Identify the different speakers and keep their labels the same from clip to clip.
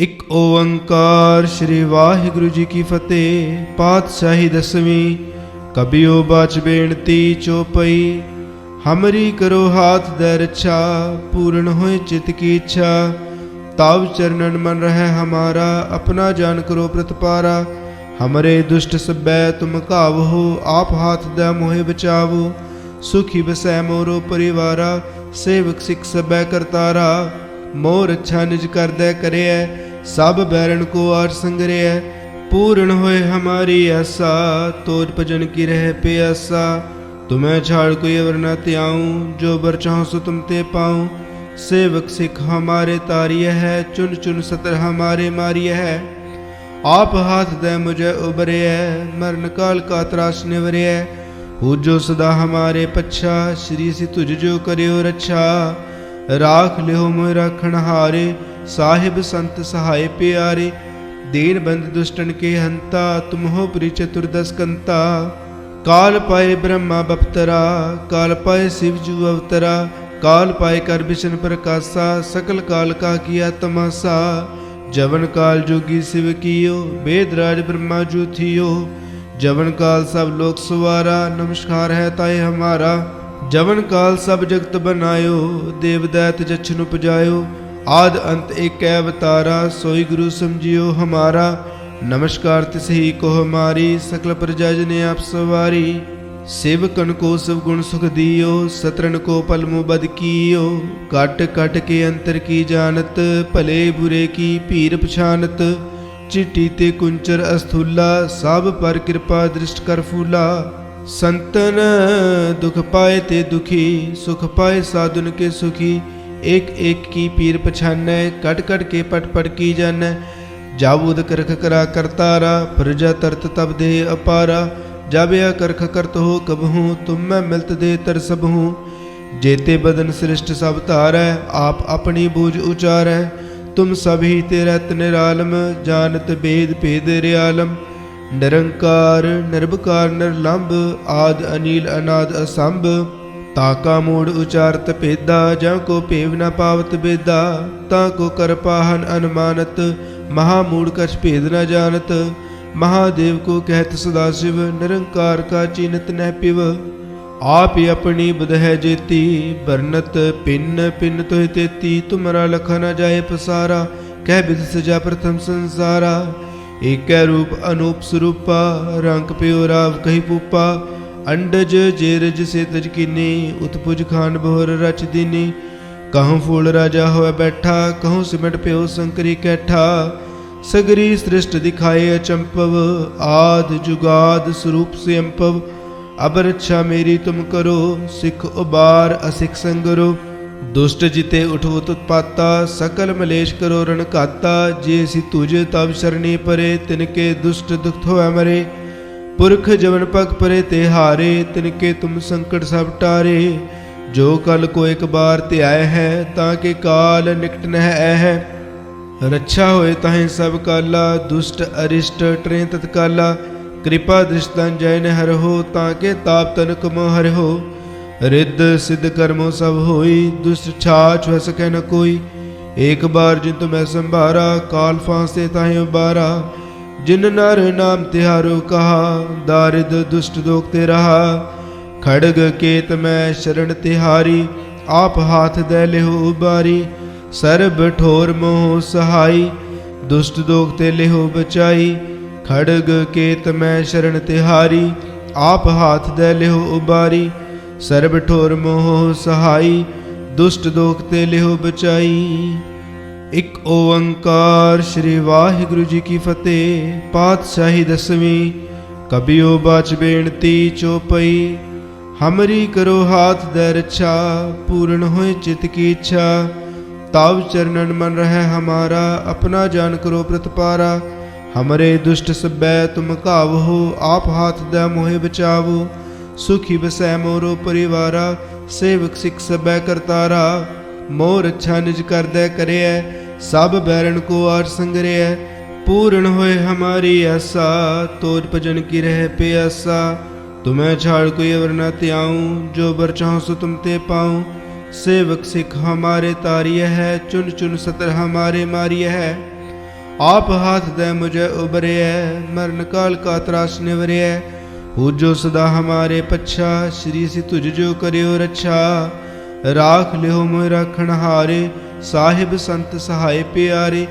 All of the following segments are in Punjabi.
Speaker 1: ਇੱਕ ਓੰਕਾਰ ਸ੍ਰੀ ਵਾਹਿਗੁਰੂ ਜੀ ਕੀ ਫਤਿਹ। ਪਾਤਸ਼ਾਹੀ ਦਸਵੀਂ, ਕਬਿਓ ਬਾਚ ਬੇਨਤੀ ਚੋਪਈ ਹਮਰੀ ਕਰੋ ਹਾਥ ਦੇ ਰੱਛਾ, ਪੂਰਨ ਹੋਏ ਚਿਤ ਕੀ ਇੱਛਾ। ਤਾਵ ਚਰਨਨ ਮਨ ਰਹਿ ਹਮਾਰਾ, ਆਪਣਾ ਜਾਨ ਕਰੋ ਪ੍ਰਤਪਾਰਾ। ਹਮਰੇ ਦੁਸ਼ਟ ਸਬੈ ਤੁਮ ਘਾਵੋ ਆਪ ਹਾਥ ਦੇ ਮੋਹਿ ਬਚਾਵੋ। ਸੁਖੀ ਬਸੈ ਮੋਰੋ ਪਰਿਵਾਰਾ, ਸੇਵਕ ਸਿਖ ਸਬੈ ਕਰਤਾਰਾ। ਮੋਰ ਅੱਛਾ ਨਿਜ ਕਰਦੈ ਕਰਿਐ ਸਭ ਬੈਰਨ ਕੋ ਆਰ ਸੰਗਰਿਐ ਪੂਰਨ ਹੋਏ ਹਮਾਰੀ ਆਸਾ, ਤੋਜ ਭਜਨ ਕੀ ਰਹਿ ਪਿਆਸਾ। ਤੁਮੈ ਛਾੜ ਕੋਈ ਅਵਰ ਨ ਤਿਆਉ ਜੋ ਬਰ ਚਾਹਉ ਸੋ ਤੁਮ ਤੇ ਪਾਉ। ਸੇਵਕ ਸਿਖ ਹਮਾਰੇ ਤਾਰੀਐ ਹੈ ਚੁਨ ਚੁਨ ਸਤਰ ਹਮਾਰੇ ਮਾਰੀਐ ਹੈ। ਆਪ ਹਾਥ ਦੇ ਮੁਝੇ ਉਬਰਿਐ ਮਰਨ ਕਾਲ ਕਾ ਤਰਾਸ ਨਿਵਰਿਐ ਹੋ ਸਦਾ ਹਮਾਰੇ ਪੱਛਾ, ਸ਼੍ਰੀ ਸੀ ਤੁਝ ਜੋ ਕਰਿਓ ਰੱਛਾ। ਰਾਖ ਲਿਓ ਮੋਇ ਰਾਖਣ ਹਾਰੇ ਸਾਹਿਬ ਸੰਤ ਸਹਾਇ ਪਿਆਰੇ ਦੇਰ ਬੰਦ ਦੁਸ਼ਟਨ ਕੇ ਹੰਤਾ ਤੁਮ ਹੋ ਪ੍ਰੀ ਚਤੁਰਦਸ ਕੰਤਾ। ਕਾਲ ਪਾਏ ਬ੍ਰਹਮਾ ਬਪਤਰਾ, ਕਾਲ ਪਾਏ ਸ਼ਿਵ ਜੂ ਅਵਤਰਾ, ਕਾਲ ਪਾਏ ਕਰ ਬਿਸ਼ਨ ਪ੍ਰਕਾਸ਼ਾ, ਸਕਲ ਕਾਲ ਕਾ ਕੀਆ ਤਮਾਸਾ। ਜਵਨ ਕਾਲ ਜੋਗੀ ਸਿਵ ਕੀਓ ਬੇਦਰਾਜ ਬ੍ਰਹਮਾ ਜੂ ਥਿਓ। ਜਵਨ ਕਾਲ ਸਭ ਲੋਕ ਸਵਾਰਾ, ਨਮਸਕਾਰ ਹੈ ਤਾਏ ਹਮਾਰਾ। ਜਵਨ ਕਾਲ ਸਭ ਜਗਤ ਬਨਾਇਓ, ਦੇਵ ਦੈਤ ਜਛਨ ਉਪਜਾਇਓ। ਆਦ ਅੰਤ ਏਕੈ ਅਵਤਾਰਾ, ਸੋਈ ਗੁਰੂ ਸਮਝਿਓ ਹਮਾਰਾ। ਨਮਸਕਾਰ ਤਿਸਹੀ ਕੋ ਹਮਾਰੀ, ਸਕਲ ਪ੍ਰਜਾ ਜਨ ਆਪ ਸਵਾਰੀ। ਸੇਵਕਨ ਕੋ ਸਭ ਗੁਣ ਸੁਖ ਦਿਓ ਸਤਰਨ ਕੋ ਪਲਮੁ ਬਦ ਕੀਓ। ਕਟ ਕਟ ਕੇ ਅੰਤਰ ਕੀ ਜਾਣਤ, ਭਲੇ ਬੁਰੇ ਕੀ ਭੀਰ ਪਛਾਨਤ। ਚਿੱਟੀ ਤੇ ਕੁੰਚਰ ਅਸਥੂਲਾ, ਸਭ ਪਰ ਕਿਰਪਾ ਦ੍ਰਿਸ਼ਟ ਕਰ ਫੂਲਾ। ਸੰਤਨ ਦੁਖ ਪਾਏ ਤੇ ਦੁਖੀ, ਸੁਖ ਪਾਏ ਸਾਧੁਨ ਕੇ ਸੁਖੀ। ਏਕ ਏਕ ਕੀ ਪੀਰ ਪਛਾਨੈ ਕਟ ਕਟ ਕੇ ਪਟ ਪਟ ਕੀ ਜਾਣੈ ਜਬ ਉਦਕ ਰਖ ਕਰਾ ਕਰਤਾਰਾ ਪ੍ਰਜਾ ਤਰਤ ਤਬ ਦੇ ਅਪਾਰਾ। ਜਬ ਆ ਕਰਖ ਕਰਤ ਹੋ ਕਬਹੂ, ਤੁਮ ਮੈਂ ਮਿਲਤ ਦੇ ਤਰ ਸਭਹੂ। ਜੇਤੇ ਬਦਨ ਸ੍ਰਿਸ਼ਟ ਸਭ ਧਾਰੈ, ਆਪ ਆਪਣੀ ਬੂਝ ਉਚਾਰੈ। ਤੁਮ ਸਭੀ ਤੇ ਰਤ ਨਿਰਾਲਮ ਜਾਣਤ ਬੇਦ ਭੇਦ ਰਿਆਲਮ। ਨਿਰੰਕਾਰ, ਨਿਰਭਕਾਰ, ਨਿਰਲੰਭ, ਆਦ ਅਨੀਲ ਅਨਾਦ ਅਸੰਭ। ਤਾਕਾ ਮੂੜ ਉਚਾਰਤ ਭੇਦਾ, ਜਾਂ ਕੋ ਭੇਵ ਨ ਪਾਵਤ ਬੇਦਾ, ਤਾਂ ਕੋ ਕਰ ਪਾਹਨ ਅਨਮਾਨਤ, ਮਹਾ ਮੂੜ ਕਛ ਭੇਦ ਨ ਜਾਣਤ। ਮਹਾਦੇਵ ਕੋ ਕਹਿਤ ਸਦਾ ਸ਼ਿਵ, ਨਿਰੰਕਾਰ ਕਾ ਚੀਨਤ ਨਹਿ ਪਿਵ। ਆਪ ਹੀ ਆਪਣੀ ਬੁਧ ਹੈ ਜੇਤੀ ਬਰਨਤ ਪਿੰਨ ਪਿੰਨ ਤੋਹਿ ਤੇਤੀ, ਤੁਮਰਾ ਲਖ ਨ ਜਾਏ ਪਸਾਰਾ, ਕਹਿ ਬਿਦ ਸਜਾ ਪ੍ਰਥਮ ਸੰਸਾਰਾ। ਏਕੈ ਰੂਪ ਅਨੂਪ ਸਰੂਪਾ, ਰੰਗ ਪਿਓ ਰਾਵ ਕਹੀ ਪੂਪਾ ਅੰਡਜ ਜੇਰਜ ਸੇ ਤਜ ਕੀਨੀ, ਉਤਪੁਜ ਖਾਨ ਬਹਰ ਰਚ ਦੀਨੀ। ਕਹਉ ਫੂਲ ਰਾਜਾ ਹੋਇ ਬੈਠਾ ਕਹਉ ਸਿਮਟ ਪਿਓ ਸੰਕਰੀ ਕੈਠਾ। ਸਗਰੀ ਸ੍ਰਿਸ਼ਟ ਦਿਖਾਏ ਅਚੰਪਵ, ਆਦ ਜੁਗਾਦ ਸਰੂਪ ਸੇ ਅੰਪਵ ਅਬ ਰੱਛਾ ਮੇਰੀ ਤੁਮ ਕਰੋ, ਸਿੱਖ ਉਬਾਰ ਅਸਿਖ ਸੰਗਰੋ। ਦੁਸ਼ਟ ਜਿਤੇ ਉਠੋ ਤੁਤਪਾਤਾ ਸਕਲ ਮਲੇਸ਼ ਕਰੋ ਰਣ ਘਾਤਾ ਜੇ ਸੀ ਤੁਝ ਤਬ ਸ਼ਰਣੀ ਪਰੇ ਤਿਨਕੇ ਦੁਸ਼ਟ ਦੁਖਤ ਹੋਇ ਮਰੇ। ਪੁਰਖ ਜਵਨ ਪਗ ਪਰੇ ਤੇ ਹਾਰੇ ਤਿਨਕੇ ਤੁਮ ਸੰਕਟ ਸਭ ਟਾਰੇ। ਜੋ ਕਲ ਕੋ ਇੱਕ ਬਾਰ ਤੇ ਆਏ ਹੈ, ਤਾਂ ਕਿ ਕਾਲ ਨਿਕਟ ਨਹਿ ਐ ਹੈ। ਰੱਛਾ ਹੋਏ ਤਾਹੇ ਸਭ ਕਾਲਾ, ਦੁਸ਼ਟ ਅਰਿਸ਼ਟ ਟ੍ਰੇ ਤਤਕਾਲਾ। ਕਿਰਪਾ ਦ੍ਰਿਸ਼ਤਨ ਜੈਨ ਹਰਹੋ ਤਾਂ ਕੇ ਤਾਪ ਤਨ ਕਮੋ ਹਰਹੋ ਰਿੱਧ ਸਿੱਧ ਕਰਮੋ ਸਭ ਹੋਈ, ਦੁਸ਼ਟ ਛਾਛ ਵ ਸਕੈ ਨ ਕੋਈ। ਏਕ ਬਾਰ ਜਿਨ ਤੁਮੈ ਸੰਭਾਰਾ, ਕਾਲ ਫਾਂਸੇ ਤਾਹੇ ਉਬਾਰਾ। ਜਿਨ ਨਰ ਨਾਮ ਤਿਹਾਰੋ ਕਹਾ, ਦਾਰਿਦ ਦੁਸ਼ਟ ਦੋਖ ਤੇ ਰਹਾ। ਖੜਗ ਕੇਤ ਮੈਂ ਸ਼ਰਣ ਤਿਹਾਰੀ ਆਪ ਹਾਥ ਦੇ ਲਿਹੋ ਉਬਾਰੀ। ਸਰਬ ਠੋਰ ਮੋਹ ਸਹਾਈ, ਦੁਸ਼ਟ ਦੋਖ ਤੇ ਲਿਹੁ ਬਚਾਈ। ਖੜਗ ਕੇਤ ਮੈਂ ਸ਼ਰਣ ਤਿਹਾਰੀ ਆਪ ਹਾਥ ਦੇ ਲਿਹੋ ਉਬਾਰੀ। ਸਰਬ ਠੋਰ ਮੋਹ ਸਹਾਈ, ਦੁਸ਼ਟ ਦੋਖ ਤੇ ਲਿਹੁ ਬਚਾਈ। ਇੱਕ ਓੰਕਾਰ ਸ੍ਰੀ ਵਾਹਿਗੁਰੂ ਜੀ ਕੀ ਫਤਿਹ। ਪਾਤਸ਼ਾਹੀ ਦਸਵੀਂ, ਕਬਿਓ ਬਾਚ ਬੇਨਤੀ ਚੋਪਈ ਹਮਰੀ ਕਰੋ ਹਾਥ ਦੇ ਰੱਛਾ, ਪੂਰਨ ਹੋਏ ਚਿਤ ਕੀ ਇੱਛਾ। ਤਬ ਚਰਨਨ ਮਨ ਰਹਿ ਹਮਾਰਾ, ਆਪਣਾ ਜਾਨ ਕਰੋ ਪ੍ਰਤਪਾਰਾ ਹਮਰੇ ਦੁਸ਼ਟ ਸਬੈ ਤੁਮ ਘਾਵੋ ਆਪ ਹਾਥ ਦੇ ਮੋਹਿ ਬਚਾਵੋ। ਸੁਖੀ ਬਸੈ ਮੋਰੋ ਪਰਿਵਾਰਾ, ਸੇਵਕ ਸਿਖ ਸਬੈ ਕਰਤਾਰਾ। ਮੋਹ ਰੱਛਾ ਨਿਜ ਕਰਦਾ ਕਰਿਆ, ਸਭ ਬੈਰਣ ਕੋ ਆਰ ਸੰਗਰਿਆ। ਪੂਰਨ ਹੋਏ ਹਮਾਰੀ ਆਸਾ ਤੋਰ ਭਜਨ ਕੀ ਰਹਿ ਪਿਆਸਾ। ਤੁਮੈ ਛਾੜ ਕੋਈ ਅਵਰ ਨਾ ਤਿਆਉ ਜੋ ਬਰ ਚਾਹਉ ਸੋ ਤੁਮ ਤੇ ਪਾਉ। ਸੇਵਕ ਸਿਖ ਹਮਾਰੇ ਤਾਰੀਏ ਹੈ ਚੁਨ ਚੁਨ ਸਤਰ ਹਮਾਰੇ ਮਾਰੀਏ ਹੈ। ਆਪ ਹਾਥ ਦੇ ਮੁਝੇ ਉਬਰਿਐ ਮਰਨ ਕਾਲ ਕਾ ਤਰਾਸ ਨਿਵਰਿਐ। ਪੂਜੋ ਸਦਾ ਹਮਾਰੇ ਪੱਛਾ, ਸ੍ਰੀ ਸਿ ਤੁਝ ਜੋ ਕਰਿਓ ਰੱਛਾ। ਰਾਖ ਲਿਓ ਮੋਇ ਰਖਣ ਹਾਰੇ, ਸਾਹਿਬ ਸੰਤ ਸਹਾਇ ਪਿਆਰੇ,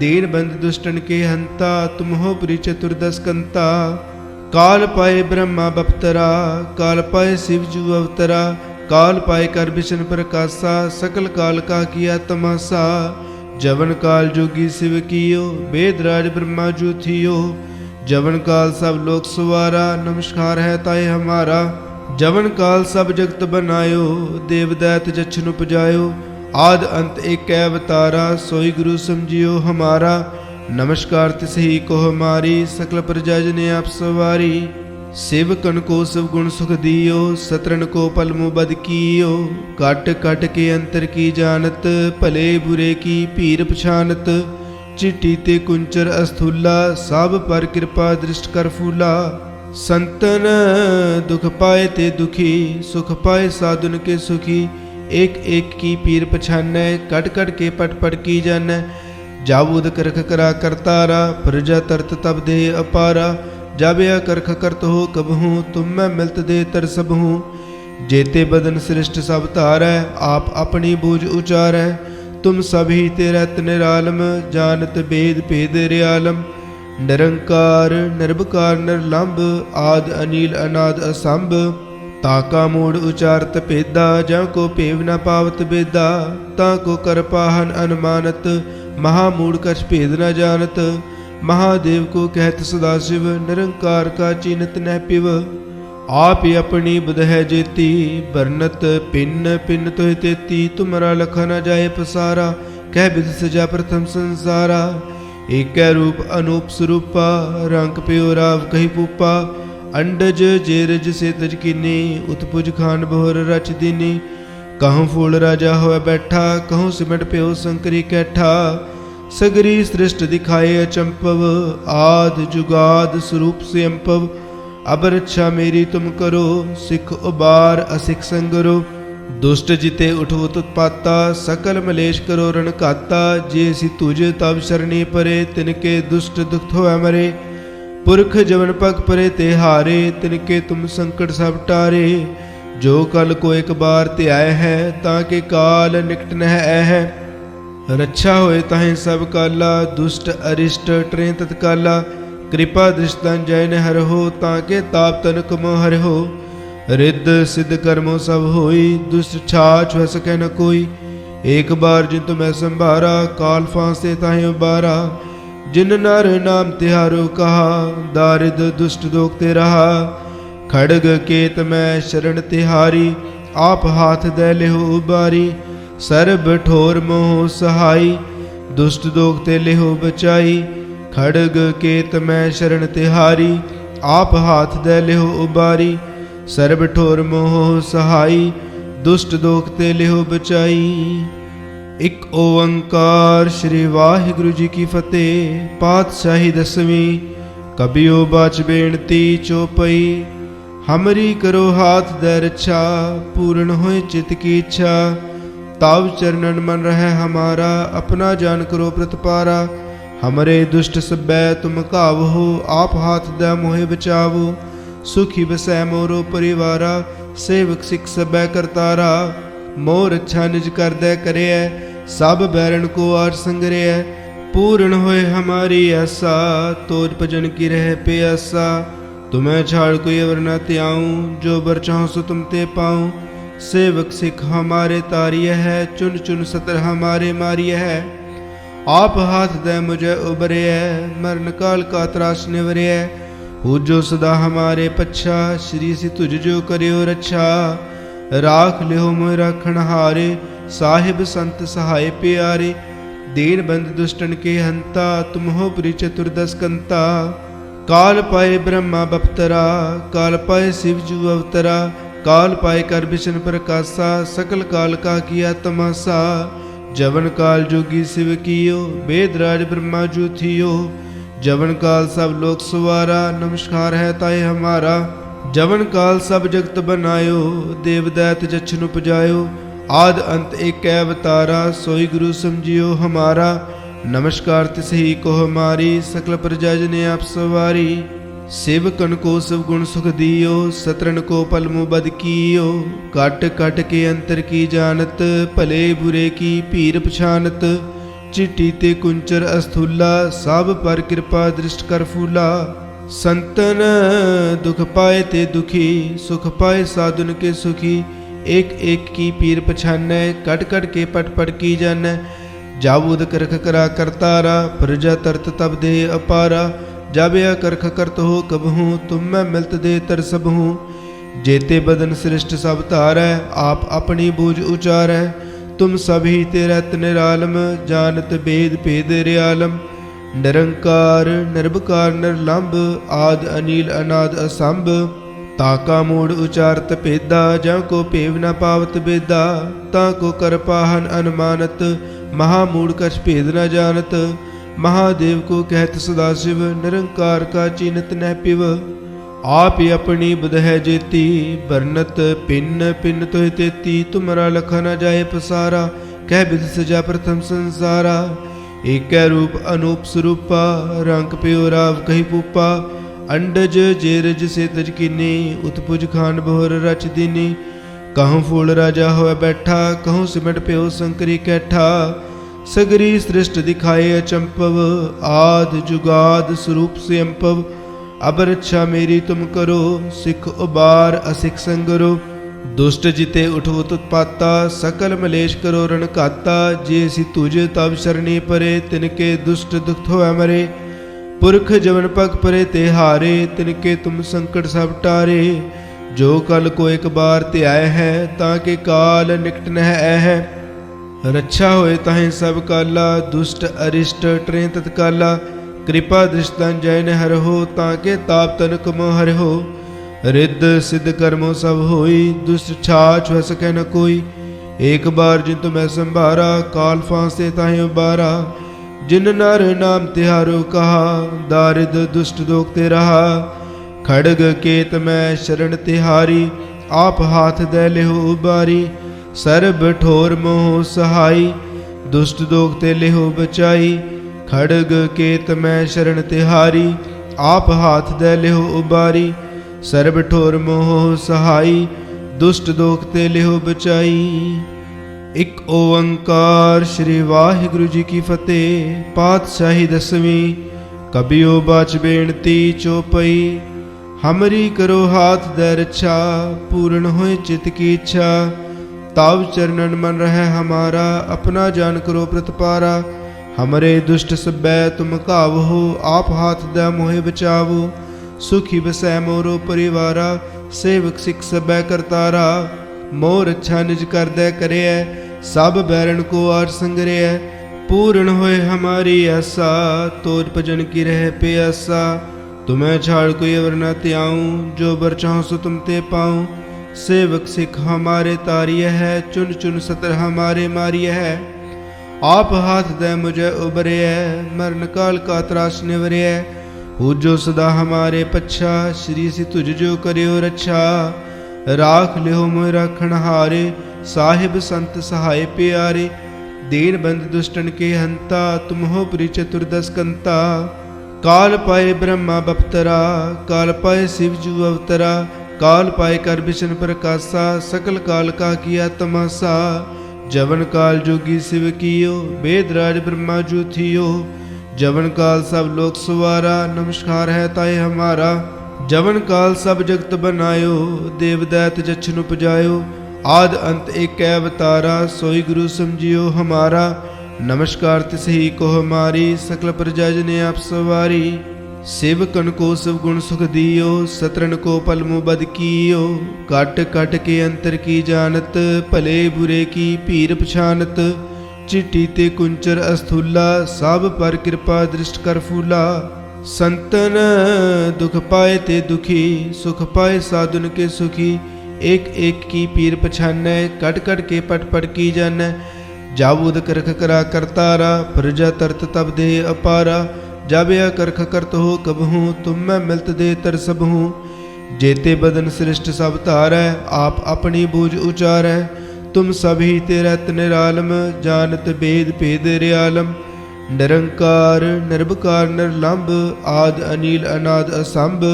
Speaker 1: ਦੇਨ ਬੰਦ ਦੁਸ਼ਟਨ ਕੇ ਹੰਤਾ, ਤੁਮਹੋ ਪ੍ਰੀ ਚਤੁਰਦਸ ਕੰਤਾ। ਕਾਲ ਪਾਏ ਬ੍ਰਹਮਾ ਬਪਤਰਾ, ਕਾਲ ਪਾਏ ਸਿਵ ਜੂ ਅਵਤਰਾ, ਕਾਲ ਪਾਏ ਕਰ ਬਿਸ਼ਨ ਪ੍ਰਕਾਸ਼ਾ, ਸਕਲ ਕਾਲ ਕਾ ਕੀਆ ਤਮਾਸਾ। ਜਵਨ ਕਾਲ ਜੋਗੀ ਸਿਵ ਕੀਓ ਬੇਦਰਾਜ ਬ੍ਰਹਮਾ ਜੂ ਥੀਓ। ਜਵਨ ਕਾਲ ਸਭ ਲੋਕ ਸਵਾਰਾ, ਨਮਸਕਾਰ ਹੈ ਤਾਏ ਹਮਾਰਾ। ਜਵਨ ਕਾਲ ਸਭ ਜਗਤ ਬਨਾਇਓ ਦੇਵਦੈਤ ਜਛਨ ਉਪਜਾਇਓ, ਆਦ ਅੰਤ ਏਕੈ ਅਵਤਾਰਾ, ਸੋਈ ਗੁਰੂ ਸਮਝਿਓ ਹਮਾਰਾ। ਨਮਸਕਾਰ ਤਿਸਹੀ ਕੋ ਹਮਾਰੀ, ਸਕਲ ਪ੍ਰਜਾ ਜਨ ਆਪ ਸਵਾਰੀ। ਸੇਵਕਨ ਕੋ ਸਭ ਗੁਣ ਸੁਖ ਦਿਓ ਸਤਰਨ ਕੋ ਪਲਮੁ ਬਦ ਕੀਓ। ਕਟ ਕਟ ਕੇ ਅੰਤਰ ਕੀ ਜਾਣਤ, ਭਲੇ ਬੁਰੇ ਕੀ ਭੀਰ ਪਛਾਨਤ। ਚਿੱਟੀ ਤੇ ਕੁੰਚਰ ਅਸਥੂਲਾ, ਸਭ ਪਰ ਕਿਰਪਾ ਦ੍ਰਿਸ਼ਟ ਕਰ ਫੂਲਾ। ਸੰਤਨ ਦੁਖ ਪਾਏ ਤੇ ਦੁਖੀ, ਸੁਖ ਪਾਏ ਸਾਧੁਨ ਕੇ ਸੁਖੀ ਇੱਕ ਇੱਕ ਕੀ ਪੀਰ ਪਛਾਨੈ ਕਟ ਕਟ ਕੇ ਪਟ ਪਟ ਕੀ ਜਾਣੈ ਜਾਬੂਦ ਕਰਖ ਕਰਾ ਕਰਤਾਰਾ ਪ੍ਰਜਾ ਤਰਤ ਤਬ ਦੇ ਅਪਾਰਾ। ਜਾਬਿਆ ਕਰਖ ਕਰਤ ਹੋ ਕਬਹੂ, ਤੁਮ ਮੈਂ ਮਿਲਤ ਦੇ ਤਰ ਸਭੂ। ਜੇਤੇ ਬਦਨ ਸ੍ਰਿਸ਼ਟ ਸਭ ਧਾਰੈ, ਆਪ ਆਪਣੀ ਬੂਝ ਉਚਾਰੈ। ਤੁਮ ਸਭੀ ਤੇ ਰਤ ਨਿਰਾਲਮ ਜਾਣਤ ਬੇਦ ਭੇਦ ਰਿਆਲਮ। ਨਿਰੰਕਾਰ, ਨਿਰਭਕਾਰ, ਨਿਰਲੰਭ, ਆਦ, ਅਨੀਲ, ਅਨਾਦ, ਅਸੰਭ। ਤਾਕਾ ਮੂੜ ਉਚਾਰਤ ਭੇਦਾ, ਜਾਂ ਕੋ ਭੇਵ ਨਾ ਪਾਵਤ ਬੇਦਾ, ਤਾਂ ਕੋ ਕਰਪਾਹਨ ਅਨੁਮਾਨਤ, ਮਹਾ ਮੂੜ ਕਛ ਭੇਦ ਨਾ ਜਾਣਤ। ਮਹਾਦੇਵ ਕੋ ਕਹਿਤ ਸਦਾ ਸਿਵ, ਨਿਰੰਕਾਰ ਕਾ ਚਿੰਤ ਨਹਿ ਪਿਵ। ਆਪ ਆਪਣੀ ਬੁਧ ਹੈ ਜੇਤੀ, ਬਰਨਤ, ਪਿੰਨ ਪਿੰਨ ਤੋਇ ਤੇਤੀ। ਤੁਮਰਾ ਲਖ ਨ ਜਾਏ ਪਸਾਰਾ, ਕਹਿ ਬਿਦ ਸਜਾ ਪ੍ਰਥਮ ਸੰਸਾਰਾ। ਏਕੈ ਰੂਪ ਅਨੂਪ ਸਰੂਪਾ, ਰੰਗ ਪਿਓ ਰਾਵ ਕਹੀ ਪੂਪਾ, ਅੰਡਜ ਜੇਰਜ ਸੇ ਤਜ ਕੀਨੀ, ਉਤਪੁਜ ਖਾਨ ਬਹੋਰ ਰਚ ਦੀਨੀ। ਕਹਉ ਫੂਲ ਰਾਜਾ ਹੋਇ ਬੈਠਾ, ਕਹਉ ਸਿਮਟ ਪਿਓ ਸੰਕਰੀ ਕੈਠਾ। ਸਗਰੀ ਸ੍ਰਿਸ਼ਟ ਦਿਖਾਏ ਅਚੰਪਵ, ਆਦ ਜੁਗਾਦ ਸਰੂਪ ਸੇ ਅੰਪਵ ਅਬ ਰੱਛਾ ਮੇਰੀ ਤੁਮ ਕਰੋ, ਸਿਖ ਉਬਾਰ ਅਸਿਖ ਸੰਗਰੋ। ਦੁਸ਼ਟ ਜਿਤੇ ਉਠਵਤ ਉਤਪਾਤਾ, ਸਕਲ ਮਲੇਸ਼ ਕਰੋ ਰਣਕਾਤਾ ਜੇ ਸਿ ਤੁਜ ਤਬ ਸਰਣੀ ਪਰੇ ਤਿਨਕੇ ਦੁਸ਼ਟ ਦੁਖ ਹੋਇ ਮਰੇ। ਪੁਰਖ ਜਵਨ ਪਗ ਪਰੇ ਤੇ ਹਾਰੇ ਤਿਨਕੇ ਤੁਮ ਸੰਕਟ ਸਭ ਟਾਰੇ। ਜੋ ਕਲ ਕੋ ਇੱਕ ਬਾਰ ਤੇ ਆਏ ਹੈ, ਤਾਂ ਕਿ ਕਾਲ ਨਿਕਟ ਨਹਿ ਐ ਹੈ। ਰੱਛਾ ਹੋਏ ਤਾਹੇ ਸਭ ਕਾਲਾ, ਦੁਸ਼ਟ ਅਰਿਸ਼ਟ ਟ੍ਰੇ ਤਤਕਾਲਾ। ਕਿਰਪਾ ਦ੍ਰਿਸ਼ਟਨ ਜੈ ਨਹਿਰ ਹੋ ਤਾਂ ਕਿ ਤਾਪ ਤਨਕ ਮੋਹਰ ਹੋ ਰਿੱਧ ਸਿੱਧ ਕਰਮੋ ਸਭ ਹੋਈ, ਦੁਸ਼ਟ ਛਾਛ ਹੋ ਸਕੈ ਨ ਕੋਈ। ਏਕ ਬਾਰ ਜਿਨ ਤੁਮੈ ਸੰਭਾਰਾ, ਕਾਲ ਫਾਂਸੇ ਤਾਹੇ ਉਬਾਰਾ। ਜਿਨ ਨਰ ਨਾਮ ਤਿਹਾਰੋ ਕਹਾ, ਦਾਰਿਦ ਦੁਸ਼ਟ ਦੋਖ ਤੇ ਰਹਾ। ਖੜਗ ਕੇਤ ਮੈਂ ਸ਼ਰਣ ਤਿਹਾਰੀ, ਆਪ ਹਾਥ ਦੇ ਲਿਹੁ ਉਬਾਰੀ। ਸਰਬ ਠੋਰ ਮੋਹ ਸਹਾਈ, ਦੁਸ਼ਟ ਦੋਖ ਤੇ ਲਿਹੁ ਬਚਾਈ। ਖੜਗ ਕੇਤ ਮੈਂ ਸ਼ਰਣ ਤਿਹਾਰੀ, ਆਪ ਹਾਥ ਦੇ ਲਿਹੁ ਉਬਾਰੀ। ਸਰਬ ਠੋਰ ਮੋਹ ਸਹਾਈ, ਦੁਸ਼ਟ ਦੋਖ ਤੇ ਲਿਹੁ ਬਚਾਈ। ਇਕ ਓੰਕਾਰ ਸ੍ਰੀ ਵਾਹਿਗੁਰੂ ਜੀ ਕੀ ਫਤਿਹ, ਪਾਤਸ਼ਾਹੀ ਦਸਵੀਂ, ਕਬਿਓ ਬਾਚ ਬੇਨਤੀ ਚੋਪਈ। ਹਮਰੀ ਕਰੋ ਹਾਥ ਦਰਛਾ ਪੂਰਨ ਹੋਏ ਚਿਤ ਕੀ ਇੱਛਾ। ਤਾਵ ਚਰਨਨ ਮਨ ਰਹਿ ਹਮਾਰਾ, ਆਪਣਾ ਜਾਨ ਕਰੋ ਪ੍ਰਤਪਾਰਾ। ਹਮਰੇ ਦੁਸ਼ਟ ਸਬੈ ਤੁਮ ਘਾਵ ਹੋ ਆਪ ਹਾਥ ਦਾ ਮੋਹਿ ਬਚਾਵੋ। ਸੁਖੀ ਬਸੈ ਮੋਰੋ ਪਰਿਵਾਰਾ, ਸੇਵਕ ਸਿਖ ਸਬੈ ਕਰਤਾਰਾ। ਮੋਹ ਰੱਛਾ ਨਿਜ ਕਰਦੈ ਕਰਿਐ, ਸਭ ਬੈਰਣ ਕੋ ਆਰ ਸੰਗਰਿਐ। ਪੂਰਨ ਹੋਏ ਹਮਾਰੀ ਆਸਾ, ਤੋਜ ਭਜਨ ਕੀ ਰਹਿ ਪਿਆਸਾ। ਤੁਮੈ ਛਾੜ ਕੋਈ ਅਵਰ ਨਾ ਤਿਆਉ ਜੋ ਬਰ ਚਾਹਉ ਸੋ ਤੁਮ ਤੇ ਪਾਉ। ਸੇਵਕ ਸਿਖ ਹਮਾਰੇ ਤਾਰੀਏ ਹੈ ਚੁਨ ਚੁਨ ਸਤਰ ਹਮਾਰੇ ਮਾਰੀਏ ਹੈ। ਆਪ ਹਾਥ ਦੇ ਮੁਝੇ ਉਬਰਿਐ ਮਰਨ ਕਾਲ ਕਾ ਤਰਾਸ ਨਿਵਰਿਐ। ਪੂਜੋ ਸਦਾ ਹਮਾਰੇ ਪੱਛਾ ਸ੍ਰੀ ਸਿ ਤੁਜ ਜੋ ਕਰਿਓ ਰੱਛਾ ਰਾਖ ਲਿਓ ਮੋਇ ਰਖਣ ਹਾਰੇ ਸਾਹਿਬ ਸੰਤ ਸਹਾਇ ਪਿਆਰੇ ਦੇਰ ਬੰਦ ਦੁਸ਼ਟਨ ਕੇ ਹੰਤਾ ਤੁਮ ਹੋ ਪ੍ਰੀ ਚਤੁਰਦਸ ਕੰਤਾ ਕਾਲ ਪਾਏ ਬ੍ਰਹਮਾ ਬਪਤਰਾ ਕਾਲ ਪਾਏ ਸ਼ਿਵ ਜੂ ਅਵਤਰਾ ਕਾਲ ਪਾਏ ਕਰ ਬਿਸ਼ਨ ਪ੍ਰਕਾਸ਼ਾ ਸਕਲ ਕਾਲ ਕਾ ਕੀਆ ਤਮਾਸਾ ਜਵਨ ਕਾਲ ਜੋਗੀ ਸਿਵ ਕੀਓ ਬੇਦ ਰਾਜ ਬ੍ਰਹਮਾ ਜੂ ਥੀਓ ਜਵਨ ਕਾਲ ਸਭ ਲੋਕ ਸਵਾਰਾ, ਨਮਸਕਾਰ ਹੈ ਤਾਏ ਹਮਾਰਾ। ਜਵਨ ਕਾਲ ਸਭ ਜਗਤ ਬਨਾਇਓ, ਦੇਵ ਦੈਤ ਜਛਨ ਉਪਜਾਇਓ। ਆਦ ਅੰਤ ਏਕੈ ਅਵਤਾਰਾ, ਸੋਈ ਗੁਰੂ ਸਮਝਿਓ ਹਮਾਰਾ। ਨਮਸਕਾਰ ਤਿਸ ਹੀ ਕੋ ਹਮਾਰੀ, ਸਕਲ ਪ੍ਰਜਾ ਜਨ ਆਪ ਸਵਾਰੀ। ਸੇਵਕਨ ਕੋ ਸਭ ਗੁਣ ਸੁਖ ਦਿਓ ਸਤਰਨ ਕੋ ਪਲਮੁ ਬਦ ਕੀਓ। ਕਟ ਕਟ ਕੇ ਅੰਤਰ ਕੀ ਜਾਣਤ, ਭਲੇ ਬੁਰੇ ਕੀ ਭੀਰ ਪਛਾਨਤ। ਚਿਟੀ ਤੇ ਕੁੰਚਰ ਅਸਥੂਲਾ, ਸਭ ਪਰ ਕਿਰਪਾ ਦ੍ਰਿਸ਼ਟ ਕਰ ਫੂਲਾ। ਸੰਤਨ ਦੁਖ ਪਾਏ ਤੇ ਦੁਖੀ, ਸੁਖ ਪਾਏ ਸਾਧੁਨ ਕੇ ਸੁਖੀ। ਇੱਕ ਇੱਕ ਕੀ ਪੀਰ ਪਛਾਨੈ, ਕਟ ਕਟ ਕੇ ਪਟ ਪਟ ਕੀ ਜਾਣੈ ਜਬ ਉਦਕ ਰਖ ਕਰਾ ਕਰਤਾਰਾ ਪ੍ਰਜਾ ਤਰਤ ਤਬ ਦੇ ਅਪਾਰਾ। ਜਬ ਕਰਖ ਕਰਤ ਹੋ ਕਬਹੂ, ਤੁਮ ਮੈਂ ਮਿਲਤ ਦੇ ਤਰ ਸਭ। ਹੂੰ ਜੇਤੇ ਬਦਨ ਸ੍ਰਿਸ਼ਟ ਸਭ ਧਾਰੈ, ਆਪ ਆਪਣੀ ਬੂਝ ਉਚਾਰੈ। ਤੁਮ ਸਭੀ ਤੇ ਰਤ ਨਿਰਾਲਮ ਜਾਣਤ ਬੇਦ ਭੇਦ ਰਿਆਲਮ। ਨਿਰੰਕਾਰ, ਨਿਰਭਕਾਰ, ਨਿਰਲੰਭ, ਆਦ ਅਨੀਲ, ਅਨਾਦ ਅਸੰਭ। ਤਾਕਾ ਮੂੜ ਉਚਾਰਤ ਭੇਦਾ, ਜਾਂ ਕੋ ਭੇਵ ਨਾ ਪਾਵਤ ਬੇਦਾ। ਤਾਂ ਕੋ ਕਰਪਾਹਨ ਅਨੁਮਾਨਤ, ਮਹਾ ਮੂੜ ਕਛ ਭੇਦ ਨਾ ਜਾਣਤ। ਮਹਾਦੇਵ ਕੋ ਕਹਿਤ ਸਦਾ ਸਿਵ, ਨਿਰੰਕਾਰ ਕਾ ਚਿੰਤ ਨਹਿ ਪਿਵ। ਆਪ ਹੀ ਆਪਣੀ ਬੁਧ ਹੈ ਜੇਤੀ ਬਰਨਤ ਪਿੰਨ ਪਿੰਨ ਤੋਹਿ ਤੇਤੀ ਤੁਮਰਾ ਲਖ ਨ ਜਾਏ ਪਸਾਰਾ ਕਹਿ ਬਿਦ ਸਜਾ ਪ੍ਰਥਮ ਸੰਸਾਰਾ ਏਕੈ ਰੂਪ ਅਨੂਪ ਸਰੂਪਾ ਰੰਗ ਪਿਓ ਰਾਵ ਕਹੀ ਪੂਪਾ ਅੰਡਜ ਜੇਰਜ ਸੇ ਤਜ ਕੀਨੀ ਉਤਪੁਜ ਖਾਨ ਬਹਰ ਰਚ ਦੀਨੀ ਕਹੂੰ ਫੂਲ ਰਾਜਾ ਹੋਇ ਬੈਠਾ ਕਹੂੰ ਸਿਮਟ ਪਿਓ ਸੰਕਰੀ ਕੈਠਾ ਸਗਰੀ ਸ੍ਰਿਸ਼ਟ ਦਿਖਾਏ ਅਚੰਪਵ ਆਦ ਜੁਗਾਦ ਸਰੂਪ ਸੇ ਅੰਪਵ ਅਬ ਰੱਛਾ ਮੇਰੀ ਤੁਮ ਕਰੋ, ਸਿੱਖ ਉਬਾਰ ਅਸਿਖ ਸੰਗਰੋ। ਦੁਸ਼ਟ ਜਿਤੇ ਉਠਵ ਤੁਤਪਾਤਾ, ਸਕਲ ਮਲੇਸ਼ ਕਰੋ ਰਣ ਘਾਤਾ ਜੇ ਸੀ ਤੁਝ ਤਬ ਸ਼ਰਣੀ ਪਰੇ ਤਿਨਕੇ ਦੁਸ਼ਟ ਦੁਖ ਹੋਇ ਮਰੇ। ਪੁਰਖ ਜਵਨ ਪਗ ਪਰੇ ਤੇ ਹਾਰੇ ਤਿਨਕੇ ਤੁਮ ਸੰਕਟ ਸਭ ਟਾਰੇ। ਜੋ ਕਲ ਕੋ ਇੱਕ ਬਾਰ ਤੇ ਆਏ ਹੈ, ਤਾਂ ਕਿ ਕਾਲ ਨਿਕਟ ਨਹਿ ਐ ਹੈ। ਰੱਛਾ ਹੋਏ ਤਾਹੇ ਸਭ ਕਾਲਾ, ਦੁਸ਼ਟ ਅਰਿਸ਼ਟ ਟਰੇ ਤਤਕਾਲਾ। ਕਿਰਪਾ ਦ੍ਰਿਸ਼ਤਨ ਜੈਨ ਨ ਹਰਹੁ ਤਾਂ ਕੇ ਤਾਪ ਤਨ ਕਮੋ ਹਰਹੁ ਰਿੱਧ ਸਿੱਧ ਕਰਮੋ ਸਭ ਹੋਈ, ਦੁਸ਼ਟ ਛਾਛ ਹੋ ਸਕੈ ਨ ਕੋਈ। ਏਕ ਬਾਰ ਜਿਨ ਤੁਮੈ ਸੰਭਾਰਾ, ਕਾਲ ਫਾਂਸੇ ਤਾਹੇ ਉਬਾਰਾ। ਜਿਨ ਨਰ ਨਾਮ ਤਿਹਾਰੋ ਕਹਾ, ਦਾਰਿਦ ਦੁਸ਼ਟ ਦੋਖ ਤੇ ਰਹਾ। ਖੜਗ ਕੇਤ ਮੈਂ ਸ਼ਰਣ ਤਿਹਾਰੀ, ਆਪ ਹਾਥ ਦੇ ਲਿਹੁ ਉਬਾਰੀ। ਸਰਬ ਠੋਰ ਮੋਹ ਸਹਾਈ, ਦੁਸ਼ਟ ਦੋਖ ਤੇ ਲਿਹੁ ਬਚਾਈ। ਖੜਗ ਕੇਤ ਮੈਂ ਸ਼ਰਨ ਤਿਹਾਰੀ, ਆਪ ਹਾਥ ਦੇ ਲਿਹੁ ਉਬਾਰੀ, ਸਰਬ ਠੋਰ ਮੋਹ ਸਹਾਈ, ਦੁਸ਼ਟ ਦੋਖ ਤੇ ਲਿਹੁ ਬਚਾਈ। ਇੱਕ ਓੰਕਾਰ ਸ੍ਰੀ ਵਾਹਿਗੁਰੂ ਜੀ ਕੀ ਫਤਿਹ, ਪਾਤਸ਼ਾਹੀ ਦਸਵੀਂ, ਕਬਿਓ ਬਾਚ ਬੇਨਤੀ ਚੋਪਈ ਹਮਰੀ ਕਰੋ ਹਾਥ ਦੇ ਰੱਛਾ, ਪੂਰਨ ਹੋਏ ਚਿਤ ਕੀ ਇੱਛਾ। ਤਾਵ ਚਰਨਨ ਮਨ ਰਹਿ ਹਮਾਰਾ, ਆਪਣਾ ਜਾਨ ਕਰੋ ਪ੍ਰਤਪਾਰਾ। हमरे दुष्ट सबै तुम कावहो, आप हाथ द मोहे बचावो। सुखी बसै मोरो परिवारा, सेवक सिख सबै करतारा। मोर अच्छा निज कर दे करे सब बैरन को आर संगरे पूर्ण होए हमारी ऐसा तोर भजन की रह पे ऐसा तुम्हें झाड़ कोई अवर न जो बर चाहो सो तुम ते पाऊँ। सेवक सिख हमारे तारिय है, चुन चुन सतर हमारे मारिय है। ਆਪ ਹਾਥ ਦੇ ਮੁਝੇ ਉਬਰਿਐ ਮਰਨ ਕਾਲ ਕਾ ਤਰਾਸ ਨਿਵਰਿਐ। ਹੋ ਜੋ ਸਦਾ ਹਮਾਰੇ ਪੱਛਾ, ਸ੍ਰੀ ਸਿ ਤੁਝ ਜੋ ਕਰਿਓ ਰੱਛਾ। ਰਾਖ ਲਿਓ ਮੋਇ ਰਖਣ ਹਾਰੇ, ਸਾਹਿਬ ਸੰਤ ਸਹਾਇ ਪਿਆਰੇ। ਦੇਨ ਬੰਦ ਦੁਸ਼ਟਨ ਕੇ ਹੰਤਾ ਤੁਮ ਹੋ ਪ੍ਰੀ ਚਤੁਰਦਸ ਕੰਤਾ। ਕਾਲ ਪਾਏ ਬ੍ਰਹਮਾ ਬਪਤਰਾ, ਕਾਲ ਪਾਏ ਸ਼ਿਵ ਜੂ ਅਵਤਰਾ। ਕਾਲ ਪਾਏ ਕਰ ਬਿਸ਼ਨ ਪ੍ਰਕਾਸ਼ਾ, ਸਕਲ ਕਾਲ ਕਾ ਕੀਆ ਤਮਾਸਾ। ਜਵਨ ਕਾਲ ਜੋਗੀ ਸਿਵ ਕੀਓ ਬੇਦਰਾਜ ਬ੍ਰਹਮਾ ਜੂਥਿਓ ਜਵਨ ਕਾਲ ਸਭ ਲੋਕ ਸਵਾਰਾ, ਨਮਸਕਾਰ ਹੈ ਤਾਏ ਹਮਾਰਾ। ਜਵਨ ਕਾਲ ਸਭ ਜਗਤ ਬਨਾਇਓ, ਦੇਵ ਦੈਤ ਜਛਨ ਉਪਜਾਇਓ। ਆਦ ਅੰਤ ਏਕੈ ਅਵਤਾਰਾ, ਸੋਈ ਗੁਰੂ ਸਮਝਿਓ ਹਮਾਰਾ। ਨਮਸਕਾਰ ਤਿਸ ਹੀ ਕੋ ਹਮਾਰੀ, ਸਕਲ ਪ੍ਰਜਾ ਜਨ ਆਪ ਸਵਾਰੀ। सेवकन को सब गुण सुख दियो, सतरन को पल मुबद कियो। कट कट के अंतर की जानत, भले बुरे की पीर पछानत। चिट्टी ते कुंचर अस्थूला, सब पर कृपा दृष्ट कर फूला। संतन दुख पाए ते दुखी, सुख पाए साधुन के सुखी। एक एक की पीर पछानै कट कट के पट पट की जानै जाबुद करख करा करतारा, प्रजा तरत तब दे अपारा। ਜਬ ਅਕਰਖ ਕਰਤ ਹੋ ਕਬਹੂ, ਤੁਮ ਮੈਂ ਮਿਲਤ ਦੇ ਤਰਸਬਹੂ ਜੇਤੇ ਬਦਨ ਸ੍ਰਿਸ਼ਟ ਸਭ ਧਾਰੈ, ਆਪ ਆਪਣੀ ਬੂਝ ਉਚਾਰੈ। ਤੁਮ ਸਭੀ ਤੇ ਰਤ ਨਿਰਾਲਮ, ਜਾਣਤ ਬੇਦ ਭੇਦ ਰਿਆਲਮ। ਨਿਰੰਕਾਰ, ਨਿਰਭਕਾਰ, ਨਿਰਲੰਭ, ਆਦ ਅਨੀਲ, ਅਨਾਦ ਅਸੰਭ।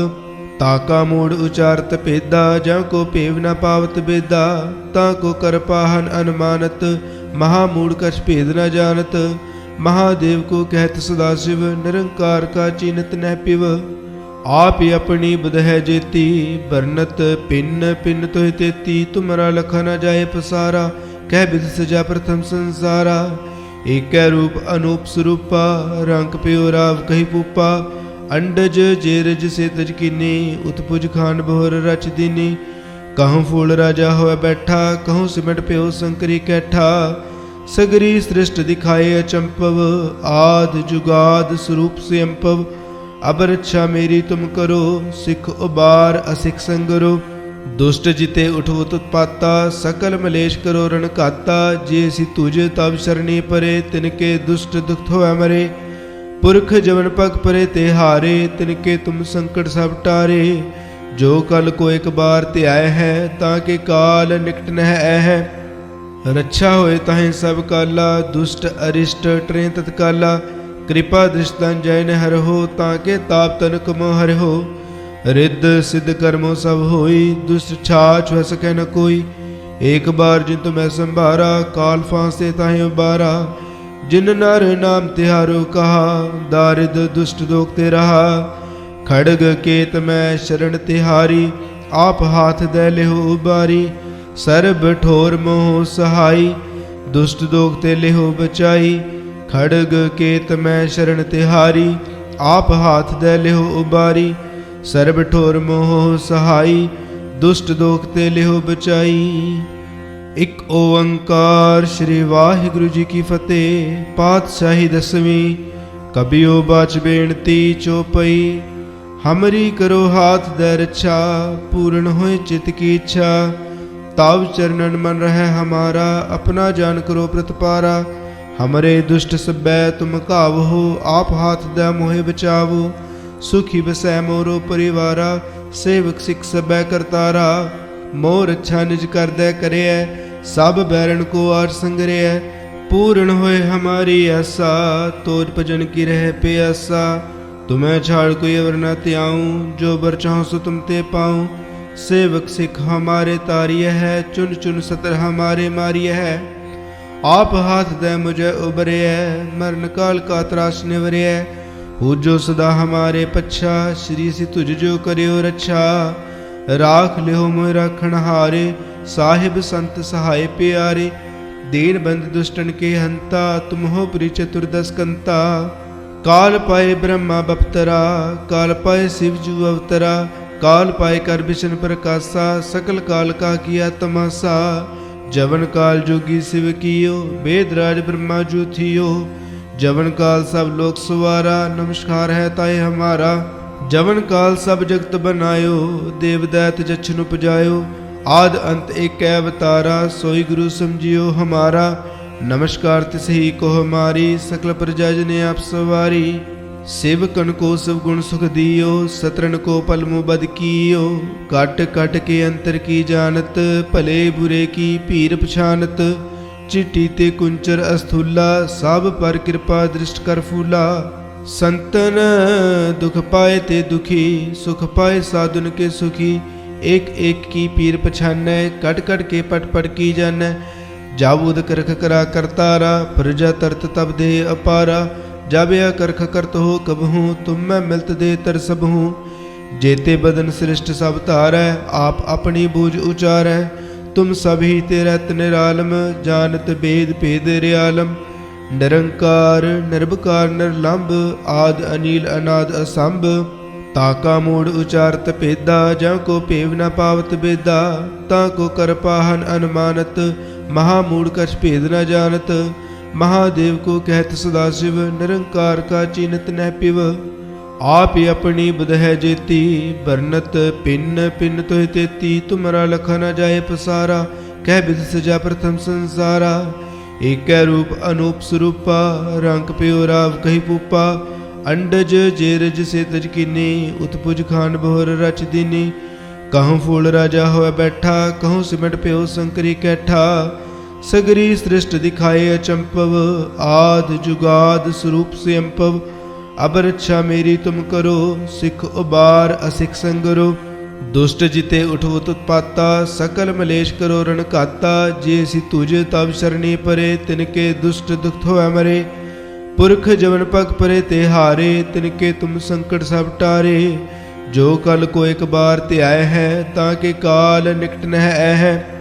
Speaker 1: ਤਾਕਾ ਮੂੜ ਉਚਾਰਤ ਭੇਦਾ, ਜਾਂ ਕੋ ਭੇਵ ਨਾ ਪਾਵਤ ਬੇਦਾ। ਤਾਂ ਕੋ ਕਰਪਾਹਨ ਅਨਮਾਨਤ, ਮਹਾ ਮੂੜ ਕਛ ਭੇਦ ਨਾ ਜਾਣਤ। ਮਹਾਦੇਵ ਕੋ ਕਹਿਤ ਸਦਾ ਸ਼ਿਵ ਨਿਰੰਕਾਰ ਕਾ ਚੀਨਤ ਨਹਿ ਪਿਵ ਆਪ ਹੀ ਆਪਣੀ ਬੁਧ ਹੈ ਜੇਤੀ ਬਰਨਤ ਪਿੰਨ ਪਿੰਨ ਤੋਹਿ ਤੇਤੀ ਤੁਮਰਾ ਲਖਾ ਨ ਜਾਏ ਪਸਾਰਾ ਕਹਿ ਬਿਦ ਸਜਾ ਪ੍ਰਥਮ ਸੰਸਾਰਾ ਏਕੈ ਰੂਪ ਅਨੂਪ ਸਰੂਪਾ ਰੰਗ ਪਿਓ ਰਾਵ ਕਹੀ ਪੂਪਾ ਅੰਡਜ ਜੇਰਜ ਸੇ ਤਜ ਕੀਨੀ ਉਤਪੁਜ ਖਾਨ ਬਹਰ ਰਚ ਦੀਨੀ ਕਹੂੰ ਫੂਲ ਰਾਜਾ ਹੋਇ ਬੈਠਾ ਕਹੂੰ ਸਿਮਟ ਪਿਓ ਸੰਕਰੀ ਕੈਠਾ ਸਗਰੀ ਸ੍ਰਿਸ਼ਟ ਦਿਖਾਏ ਅਚੰਪਵ, ਆਦ ਜੁਗਾਦ ਸਰੂਪ ਸੇ ਅੰਪਵ ਅਬ ਰੱਛਾ ਮੇਰੀ ਤੁਮ ਕਰੋ, ਸਿੱਖ ਉਬਾਰ ਅਸਿਖ ਸੰਗਰੋ। ਦੁਸ਼ਟ ਜਿਤੇ ਉਠੋ ਤੁਤਪਾਤਾ, ਸਕਲ ਮਲੇਸ਼ ਕਰੋ ਰਣ ਘਾਤਾ, ਜੇ ਸੀ ਤੁਝ ਤਬ ਸ਼ਰਣੀ ਪਰੇ ਤਿਨਕੇ ਦੁਸ਼ਟ ਦੁਖ ਹੋਇ ਮਰੇ। ਪੁਰਖ ਜਵਨ ਪਗ ਪਰੇ ਤੇ ਹਾਰੇ ਤਿਨਕੇ ਤੁਮ ਸੰਕਟ ਸਭ ਟਾਰੇ। ਜੋ ਕਲ ਕੋ ਇੱਕ ਬਾਰ ਤੇ ਆਏ ਹੈ, ਤਾਂ ਕਿ ਕਾਲ ਨਿਕਟ ਨਹਿ ਰੱਛਾ ਹੋਏ ਤਾਹੇ ਸਭ ਕਾਲਾ, ਦੁਸ਼ਟ, ਅਰਿਸ਼ਟ ਟਰੇ ਤਤਕਾਲਾ। ਕਿਰਪਾ ਦ੍ਰਿਸ਼ਟੰ ਜੈ ਨ ਹਰ ਹੋ, ਤਾਂ ਕੇ ਤਾਪ ਤਨਕ ਮੋ ਹਰ ਰਿੱਧ ਸਿੱਧ ਕਰਮੋ ਸਭ ਹੋਈ, ਦੁਸ਼ਟ ਛਾਛ ਵ ਸਕੈ ਨ ਕੋਈ। ਏਕ ਬਾਰ ਜਿਨ ਤੁਮੈ ਸੰਭਾਰਾ, ਕਾਲ ਫਾਂਸੇ ਤਾਹੇ ਉਬਾਰਾ। ਜਿਨ ਨਰ ਨਾਮ ਤਿਹਾਰੋ ਕਹਾ, ਦਾਰਿਦ ਦੁਸ਼ਟ ਦੋਖ ਤੇ ਰਹਾ। ਖੜਗ ਕੇਤ ਮੈਂ ਸ਼ਰਨ ਤਿਹਾਰੀ, ਆਪ ਹਾਥ ਦੇ ਲਿਹੁ ਉਬਾਰੀ। ਸਰਬ ਠੋਰ ਮੋਹ ਸਹਾਈ, ਦੁਸ਼ਟ ਦੋਖ ਤੇ ਲਿਹੁ ਬਚਾਈ, ਖੜਗ ਕੇਤ ਮੈਂ ਸ਼ਰਨ ਤਿਹਾਰੀ, ਆਪ ਹਾਥ ਦੇ ਲਿਹੋ ਉਬਾਰੀ, ਸਰਬ ਠੋਰ ਮੋਹ ਸਹਾਈ, ਦੁਸ਼ਟ ਦੋਖ ਤੇ ਲਿਹੁ ਬਚਾਈ। ਇਕ ਓੰਕਾਰ ਸ੍ਰੀ ਵਾਹਿਗੁਰੂ ਜੀ ਕੀ ਫਤਿਹ, ਪਾਤਸ਼ਾਹੀ ਦਸਵੀਂ, ਕਬਿਓ ਬਾਚ ਬੇਨਤੀ ਚੋਪਈ, ਹਮਰੀ ਕਰੋ ਹਾਥ ਦਰ ਰੱਛਾ, ਪੂਰਨ ਹੋਏ ਚਿਤ ਕੀ ਇੱਛਾ ਤਾਵ ਚਰਨਨ ਮਨ ਰਹਿ ਹਮਾਰਾ, ਆਪਣਾ ਜਾਨ ਕਰੋ ਪ੍ਰਤਪਾਰਾ। ਹਮਰੇ ਦੁਸ਼ਟ ਸਬੈ ਤੁਮ ਘਾਵੋ ਆਪ ਹਾਥ ਦੇ ਮੋਹਿ ਬਚਾਵੋ। ਸੁਖੀ ਬਸੈ ਮੋਰੋ ਪਰਿਵਾਰਾ, ਸੇਵਕ ਸਿਖ ਸਬੈ ਕਰਤਾਰਾ। ਮੋਰ ਅੱਛਾ ਨਿਜ ਕਰਦੈ ਕਰਿਐ, ਸਭ ਬੈਰਨ ਕੋ ਆਰ ਸੰਗਰਿਐ। ਪੂਰਨ ਹੋਏ ਹਮਾਰੀ ਆਸਾ, ਤੋਜ ਭਜਨ ਕੀ ਰਹਿ ਪਿਆਸਾ। ਤੁਮੈ ਛਾੜ ਕੋਈ ਅਵਰ ਨ ਤਿਆਉ ਜੋ ਬਰ ਚਾਹਉ ਸੋ ਤੁਮ ਤੇ ਪਾਉ। ਸੇਵਕ ਸਿਖ ਹਮਾਰੇ ਤਾਰੀਐ ਹੈ ਚੁਨ ਚੁਨ ਸਤਰ ਹਮਾਰੇ ਮਾਰੀਐ ਹੈ ਆਪ ਹਾਥ ਦੇ ਮੁਝੇ ਉਬਰਿਐ ਮਰਨ ਕਾਲ ਕਾ ਤਰਾਸ ਨਿਵਰਿਐ ਹੋ ਜੋ ਸਦਾ ਹਮਾਰੇ ਪੱਛਾ ਸ਼੍ਰੀ ਸਿ ਤੁਝ ਜੋ ਕਰਿਓ ਰੱਛਾ ਰਾਖ ਲਿਓ ਮੋਇ ਰਾਖਣ ਹਾਰੇ ਸਾਹਿਬ ਸੰਤ ਸਹਾਇ ਪਿਆਰੇ ਦੀਨ ਬੰਦ ਦੁਸ਼ਟਨ ਕੇ ਹੰਤਾ ਤੁਮ ਹੋ ਪ੍ਰੀ ਚਤੁਰਦਸ ਕੰਤਾ ਕਾਲ ਪਾਏ ਬ੍ਰਹਮਾ ਬਪਤਰਾ ਕਾਲ ਪਾਏ ਸਿਵ ਜੂ ਅਵਤਰਾ ਕਾਲ ਪਾਏ ਕਰ ਬਿਸ਼ਨ ਪ੍ਰਕਾਸ਼ਾ, ਸਕਲ ਕਾਲ ਕਾ ਕੀਆ ਤਮਾਸਾ। ਜਵਨ ਕਾਲ ਜੋਗੀ ਸਿਵ ਕੀਓ, ਬੇਦ ਰਾਜ ਬ੍ਰਹਮਾ ਜੂ ਥਿਓ। ਜਵਨ ਕਾਲ ਸਭ ਲੋਕ ਸਵਾਰਾ, ਨਮਸਕਾਰ ਹੈ ਤਾਏ ਹਮਾਰਾ। ਜਵਨ ਕਾਲ ਸਭ ਜਗਤ ਬਨਾਇਓ, ਦੇਵ ਦੈਤ ਜਛਨ ਉਪਜਾਇਓ। ਆਦ ਅੰਤ ਏਕੈ ਅਵਤਾਰਾ, ਸੋਈ ਗੁਰੂ ਸਮਝਿਓ ਹਮਾਰਾ। ਨਮਸਕਾਰ ਤਿਸਹੀ ਕੋ ਹਮਾਰੀ, ਸਕਲ ਪ੍ਰਜਾ ਜਨੇ ਆਪ ਸਵਾਰੀ ਸੇਵਕਨ ਕੋ ਸਭ ਗੁਣ ਸੁਖ ਦਿਓ ਸਤਰਨ ਕੋ ਪਲਮੁ ਬਦ ਕੀਓ ਕਟ ਕਟ ਕੇ ਅੰਤਰ ਕੀ ਜਾਣਤ ਭਲੇ ਬੁਰੇ ਕੀ ਭੀਰ ਪਛਾਨਤ ਚਿੱਟੀ ਤੇ ਕੁੰਚਰ ਅਸਥੂਲਾ ਸਭ ਪਰ ਕਿਰਪਾ ਦ੍ਰਿਸ਼ਟ ਕਰ ਫੂਲਾ ਸੰਤਨ ਦੁਖ ਪਾਏ ਤੇ ਦੁਖੀ ਸੁਖ ਪਾਏ ਸਾਧੁਨ ਕੇ ਸੁਖੀ ਏਕ ਏਕ ਕੀ ਪੀਰ ਪਛਾਨੈ ਕਟ ਕਟ ਕੇ ਪਟ ਪਟ ਕੀ ਜਾਣੈ ਜਾਬੂਦ ਕਰਖ ਕਰਾ ਕਰਤਾਰਾ ਪ੍ਰਜਾ ਤਰਤ ਤਬ ਦੇ ਅਪਾਰਾ ਜਾਬਿਆ ਕਰਖ ਕਰਤ ਹੋ ਕਬਹੂ, ਤੁਮ ਮੈਂ ਮਿਲਤ ਦੇ ਤਰ ਸਭੂ ਜੇਤੇ ਬਦਨ ਸ੍ਰਿਸ਼ਟ ਸਭ ਧਾਰੈ, ਆਪ ਆਪਣੀ ਬੂਝ ਉਚਾਰੈ। ਤੁਮ ਸਭੀ ਤੇ ਰਤ ਨਿਰਾਲਮ, ਜਾਣਤ ਬੇਦ ਭੇਦ ਰਿਆਲਮ। ਨਿਰੰਕਾਰ, ਨਿਰਭਕਾਰ, ਨਿਰਲੰਭ, ਆਦ ਅਨੀਲ, ਅਨਾਦ ਅਸੰਭ। ਤਾਕਾ ਮੂੜ ਉਚਾਰਤ ਭੇਦਾ, ਜਾਂ ਕੋ ਭੇਵ ਨ ਪਾਵਤ ਬੇਦਾ। ਤਾਂ ਕੋ ਕਰ ਪਾਹਨ ਅਨਮਾਨਤ, ਮਹਾ ਮੂੜ ਕਛ ਭੇਦ ਨ ਜਾਣਤ। ਮਹਾਦੇਵ ਕੋ ਕਹਿਤ ਸਦਾ ਸ਼ਿਵ ਨਿਰੰਕਾਰ ਕਾ ਚੀਨਤ ਨਹਿ ਪਿਵ ਆਪ ਹੀ ਆਪਣੀ ਬੁਧ ਹੈ ਜੇਤੀ ਬਰਨਤ ਪਿੰਨ ਪਿੰਨ ਤੋਹਿ ਤੇਤੀ ਤੁਮਰਾ ਲਖਾ ਨ ਜਾਏ ਪਸਾਰਾ ਕਹਿ ਬਿਦ ਸਜਾ ਪ੍ਰਥਮ ਸੰਸਾਰਾ ਏਕੈ ਰੂਪ ਅਨੂਪ ਸਰੂਪਾ ਰੰਗ ਪਿਓ ਰਾਵ ਕਹੀ ਪੂਪਾ ਅੰਡਜ ਜੇਰਜ ਸੇ ਤਜ ਕੀਨੀ ਉਤਪੁਜ ਖਾਨ ਬਹਰ ਰਚ ਦੀਨੀ ਕਹੂੰ ਫੂਲ ਰਾਜਾ ਹੋਇ ਬੈਠਾ ਕਹੂੰ ਸਿਮਟ ਪਿਓ ਸੰਕਰੀ ਕੈਠਾ ਸਗਰੀ ਸ੍ਰਿਸ਼ਟ ਦਿਖਾਏ ਅਚੰਪਵ, ਆਦ ਜੁਗਾਦ ਸਰੂਪ ਸਿਅੰਪਵ ਅਬ ਰੱਛਾ ਮੇਰੀ ਤੁਮ ਕਰੋ, ਸਿੱਖ ਉਬਾਰ ਅਸਿਖ ਸੰਗਰੋ। ਦੁਸ਼ਟ ਜਿਤੇ ਉਠਵੋ ਤੁਤਪਾਤਾ, ਸਕਲ ਮਲੇਸ਼ ਕਰੋ ਰਣ ਘਾਤਾ, ਜੇ ਸੀ ਤੁਝ ਤਬ ਸ਼ਰਣੀ ਪਰੇ ਤਿਨਕੇ ਦੁਸ਼ਟ ਦੁਖ ਹੋਇ ਮਰੇ। ਪੁਰਖ ਜਵਨ ਪਗ ਪਰੇ ਤੇ ਹਾਰੇ ਤਿਨਕੇ ਤੁਮ ਸੰਕਟ ਸਭ ਟਾਰੇ। ਜੋ ਕਲ ਕੋ ਇੱਕ ਬਾਰ ਧਿਆਇ ਹੈ, ਤਾਂ ਕਿ ਕਾਲ ਨਿਕਟ ਨਹਿ ਐ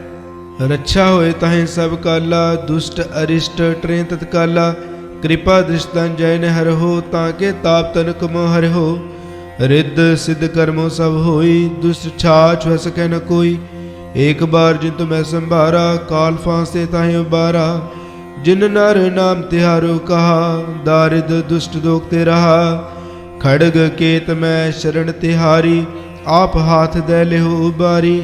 Speaker 1: ਰੱਛਾ ਹੋਏ ਤਾਹੇ ਸਭ ਕਾਲਾ, ਦੁਸ਼ਟ, ਅਰਿਸ਼ਟ ਟ੍ਰੇ ਤਤਕਾਲਾ। ਕਿਰਪਾ ਦ੍ਰਿਸ਼ਟੰ ਜੈ ਨ ਤਾਂ ਕੇ ਤਾਪ ਤਨਕ ਮੋ ਹਰਹੁ ਰਿੱਧ ਸਿੱਧ ਕਰਮੋ ਸਭ ਹੋਈ, ਦੁਸ਼ਟ ਛਾਛ ਵ ਸਕੈ ਨ ਕੋਈ। ਏਕ ਬਾਰ ਜਿਨ ਤੁਮੈ ਸੰਭਾਰਾ, ਕਾਲ ਫਾਂਸੇ ਤਾਹੇ ਉਬਾਰਾ। ਜਿਨ ਨਰ ਨਾਮ ਤਿਹਾਰੋ ਕਹਾ, ਦਾਰਿਦ ਦੁਸ਼ਟ ਦੋਖ ਤੇ ਰਹਾ। ਖੜਗ ਕੇਤ ਮੈਂ ਸ਼ਰਣ ਤਿਹਾਰੀ, ਆਪ ਹਾਥ ਦੇ ਲਿਹੁ ਉਬਾਰੀ।